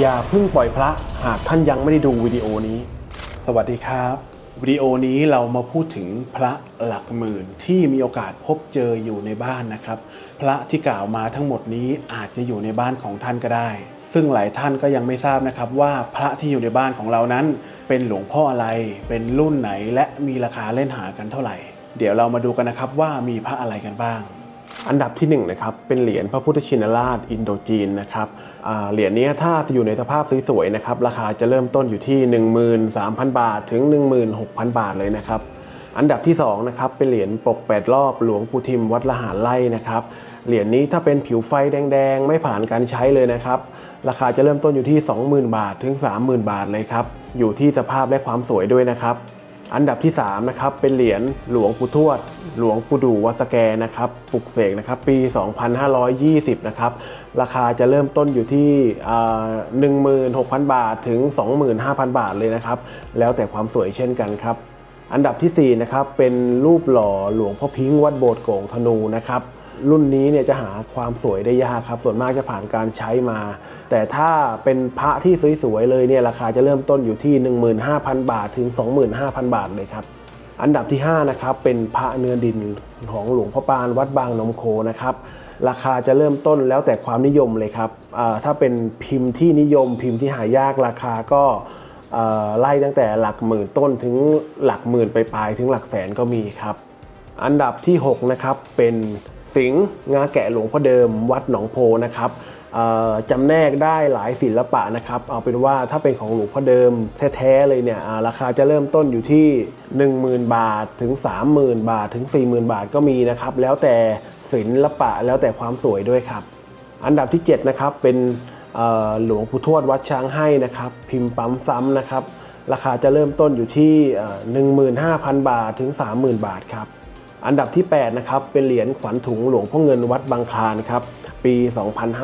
อย่าเพิ่งปล่อยพระหากท่านยังไม่ได้ดูวิดีโอนี้ สวัสดีครับวิดีโอนี้เรามาพูดถึงพระหลักหมื่นที่มีโอกาสพบเจออยู่ในบ้านนะครับ พระที่กล่าวมาทั้งหมดนี้อาจจะอยู่ในบ้านของท่านก็ได้ ซึ่งหลายท่านก็ยังไม่ทราบนะครับว่าพระที่อยู่ในบ้านของเรานั้น เป็นหลวงพ่ออะไร เป็นรุ่นไหนและมีราคาเล่นหากันเท่าไหร่ เดี๋ยวเรามาดูกันนะครับว่ามีพระอะไรกันบ้าง อันดับที่1นงนะครับเป็นเหรียญพระพุทธชินราชอินโดจีนนะครับ เหรียญนี้ถ้าอยู่ในสภาพสวยๆนะครับราคาจะเริ่มต้นอยู่ที่ 13,000 บาทถึง 16,000 บาทเลยนะครับอันดับที่2นะครับเป็นเหรียญปก 8 รอบหลวงปู่ทิมวัดละหารไร่นะครับเหรียญนี้ถ้าเป็นผิวไฟแดง ๆ ไม่ผ่านการใช้เลยนะครับราคาจะเริ่มต้นอยู่ที่ 20,000 บาทถึง 30,000 บาทเลยครับอยู่ที่สภาพและความสวยด้วยนะครับ อันดับที่3นะครับเป็นเหรียญหลวงปู่ทวด หลวงปู่ดูวัดสแกนะครับปลุกเสกนะครับปี 2520 นะครับราคาจะเริ่มต้นอยู่ที่อ่า16,000 บาทถึง 25,000 บาทเลยนะครับ แล้วแต่ความสวยเช่นกันครับ อันดับทีสี่4นะครับเป็นรูปหล่อหลวงพ่อพิงค์วัดโบสถ์โก่งธนูนะครับ รุ่นนี้เนี่ยจะหาความสวยได้ยากครับ ส่วนมากจะผ่านการใช้มา แต่ถ้าเป็นพระที่สวยๆเลยเนี่ยราคาจะเริ่มต้นอยู่ที่ 15,000 บาทถึง 25,000 บาทเลยครับอันดับที่5นะครับเป็นพระเนื้อดินของหลวงพ่อปานวัดบางนมโคนะครับราคาจะเริ่มต้นแล้วแต่ความนิยมเลยครับถ้าเป็นพิมพ์ที่นิยมพิมพ์ที่หายากราคาก็ไล่ตั้งแต่หลักหมื่นต้นถึงหลักหมื่นไปปลายถึงหลักแสนก็มีครับ อันดับที่ 6 นะครับ เป็น สิงห์งาแกะหลวงพ่อเดิม วัดหนองโพนะครับจำแนกได้หลายศิลปะนะครับ เอาเป็นว่าถ้าเป็นของหลวงพ่อเดิมแท้ๆเลยเนี่ยราคาจะเริ่มต้นอยู่ที่ 10,000 บาทถึง 30,000 บาทถึง 40,000 บาทก็มีนะครับ แล้วแต่ศิลปะแล้วแต่ความสวยด้วยครับ อันดับที่ 7 นะครับ เป็นหลวงปู่ทวดวัดช้างให้นะครับ พิมพ์ปั๊มซ้ำนะครับ ราคาจะเริ่มต้นอยู่ที่เอ่อ15,000 บาทถึง 30,000 บาทครับ อันดับที่ 8 นะครับ เป็นเหรียญขวัญถุงหลวงพ่อเงินวัดบางคลานครับ ปี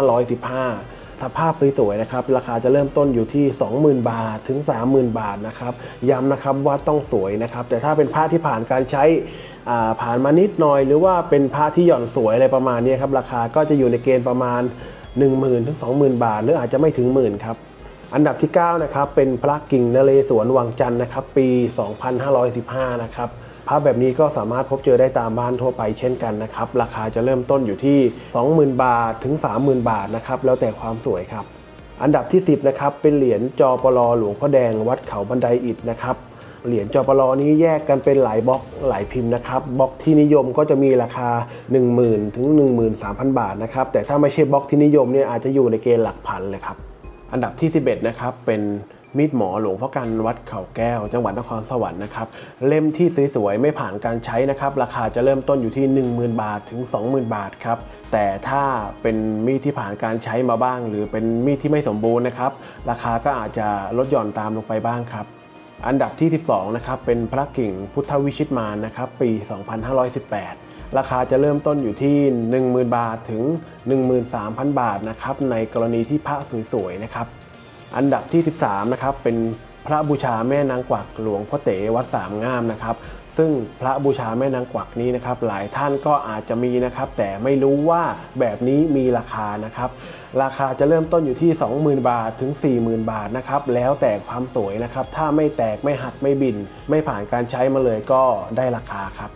2515 สภาพสวยๆนะครับ ราคาจะเริ่มต้นอยู่ที่ 20,000 บาทถึง 30,000 บาทนะครับ ย้ำนะครับว่าต้องสวยนะครับ แต่ถ้าเป็นผ้าที่ผ่านการใช้อ่าผ่านมานิดหน่อย หรือว่าเป็นผ้าที่หย่อนสวยอะไรประมาณนี้ครับ ราคาก็จะอยู่ในเกณฑ์ประมาณ 10,000ถึง20,000 บาท หรืออาจจะไม่ถึงหมื่นครับอันดับที่ 9 นะครับ เป็นพระกิ่งนเรศวรวังจันทร์นะครับ ปี 2515 นะครับ พระแบบนี้ก็สามารถพบเจอได้ตามบ้านทั่วไปเช่นกันนะครับ ราคาจะเริ่มต้นอยู่ที่ 20,000 บาทถึง 30,000 บาทนะครับ แล้วแต่ความสวยครับ อันดับที่ 10 นะครับ เป็นเหรียญจอปลอหลวงพ่อแดงวัดเขาบันไดอิฐนะครับเหรียญจอปลอนี้แยกกันเป็นหลายบล็อกหลายพิมพ์นะครับบล็อกที่นิยมก็จะมีราคา 10,000 ถึง 13,000 บาทนะครับแต่ถ้าไม่ใช่บล็อกที่นิยมเนี่ยอาจจะอยู่ในเกณฑ์หลักพันเลยครับอันดับที่ 11 นะครับเป็น มีดหมอหลวงพ่อกันวัดเขาแก้ว จังหวัดนครสวรรค์นะครับเล่มที่สวยๆไม่ผ่านการใช้นะครับราคาจะเริ่มต้นอยู่ที่ 10,000 บาทถึง 20,000 บาทครับแต่ถ้าเป็นมีดที่ผ่านการใช้มาบ้าง หรือเป็นมีดที่ไม่สมบูรณ์นะครับราคาก็อาจจะลดหย่อนตามลงไปบ้างครับอันดับที่ 12 นะครับ เป็นพระกิ่งพุทธวิชิตมานะครับ ปี 2518 ราคาจะเริ่มต้นอยู่ที่ 10,000 บาทถึง 13,000 บาทนะครับ ในกรณีที่พระสวยๆ นะครับ อันดับที่ 13 นะครับเป็นพระบูชาแม่นางกวักหลวงพ่อเต๋วัดสามงามนะครับซึ่งพระบูชาแม่นางกวักนี้นะครับ หลายท่านก็อาจจะมีนะครับ แต่ไม่รู้ว่าแบบนี้มีราคานะครับ ราคาจะเริ่มต้นอยู่ที่ 20,000 บาทถึง 40,000 บาทนะครับ แล้วแต่ความสวยนะครับ ถ้าไม่แตกไม่หักไม่บิน ไม่ผ่านการใช้มาเลยก็ได้ราคาครับ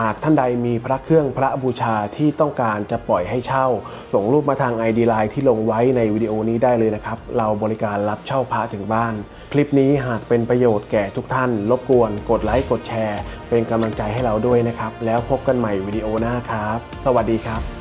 หากท่านใดมีพระเครื่องพระบูชาที่ต้องการจะปล่อยให้เช่า ส่งรูปมาทาง ID Line ที่ลงไว้ในวิดีโอนี้ได้เลยนะครับ เราบริการรับเช่าพระถึงบ้าน คลิปนี้หากเป็นประโยชน์แก่ทุกท่าน รบกวนกดไลค์กดแชร์ เป็นกำลังใจให้เราด้วยนะครับ แล้วพบกันใหม่วิดีโอหน้าครับ สวัสดีครับ